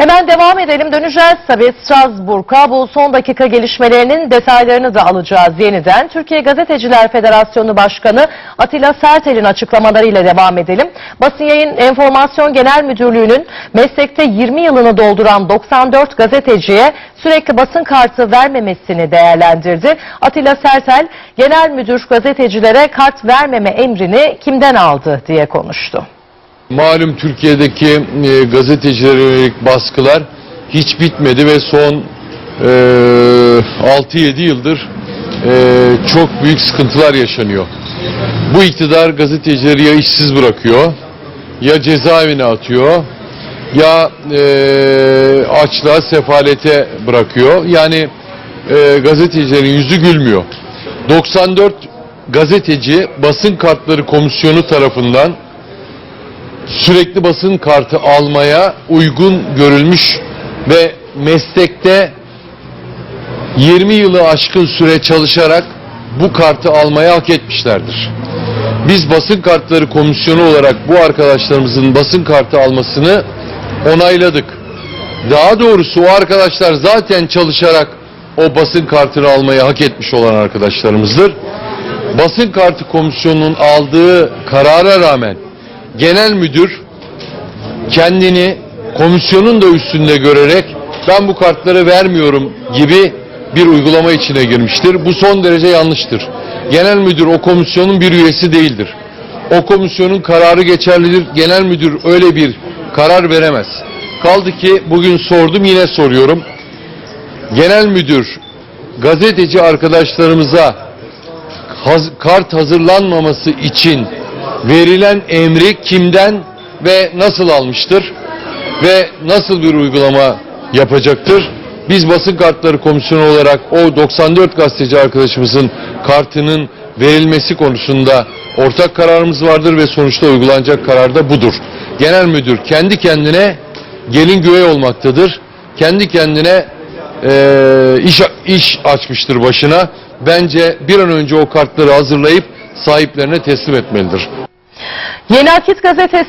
Hemen devam edelim. Döneceğiz tabii Strasbourg'a. Bu son dakika gelişmelerinin detaylarını da alacağız yeniden. Türkiye Gazeteciler Federasyonu Başkanı Atilla Sertel'in açıklamalarıyla devam edelim. Basın Yayın Enformasyon Genel Müdürlüğü'nün meslekte 20 yılını dolduran 94 gazeteciye sürekli basın kartı vermemesini değerlendirdi. Atilla Sertel, genel müdür gazetecilere kart vermeme emrini kimden aldı diye konuştu. Malum Türkiye'deki e, gazetecilere yönelik baskılar hiç bitmedi ve son e, 6-7 yıldır e, çok büyük sıkıntılar yaşanıyor. Bu iktidar gazetecileri ya işsiz bırakıyor, ya cezaevine atıyor, ya e, açlığa, sefalete bırakıyor. Yani e, gazetecilerin yüzü gülmüyor. 94 gazeteci basın kartları komisyonu tarafından sürekli basın kartı almaya uygun görülmüş ve meslekte 20 yılı aşkın süre çalışarak bu kartı almaya hak etmişlerdir. Biz basın kartları komisyonu olarak bu arkadaşlarımızın basın kartı almasını onayladık. Daha doğrusu o arkadaşlar zaten çalışarak o basın kartını almayı hak etmiş olan arkadaşlarımızdır. Basın kartı komisyonunun aldığı karara rağmen genel müdür kendini komisyonun da üstünde görerek ben bu kartları vermiyorum gibi bir uygulama içine girmiştir. Bu son derece yanlıştır. Genel müdür o komisyonun bir üyesi değildir. O komisyonun kararı geçerlidir. Genel müdür öyle bir karar veremez. Kaldı ki bugün sordum yine soruyorum. Genel müdür gazeteci arkadaşlarımıza kart hazırlanmaması için verilen emri kimden ve nasıl almıştır ve nasıl bir uygulama yapacaktır? Biz basın kartları komisyonu olarak o 94 gazeteci arkadaşımızın kartının verilmesi konusunda ortak kararımız vardır ve sonuçta uygulanacak karar da budur. Genel müdür kendi kendine gelin güvey olmaktadır. Kendi kendine eee, iş, iş açmıştır başına. Bence bir an önce o kartları hazırlayıp sahiplerine teslim etmelidir. Yeni Akit gazetesi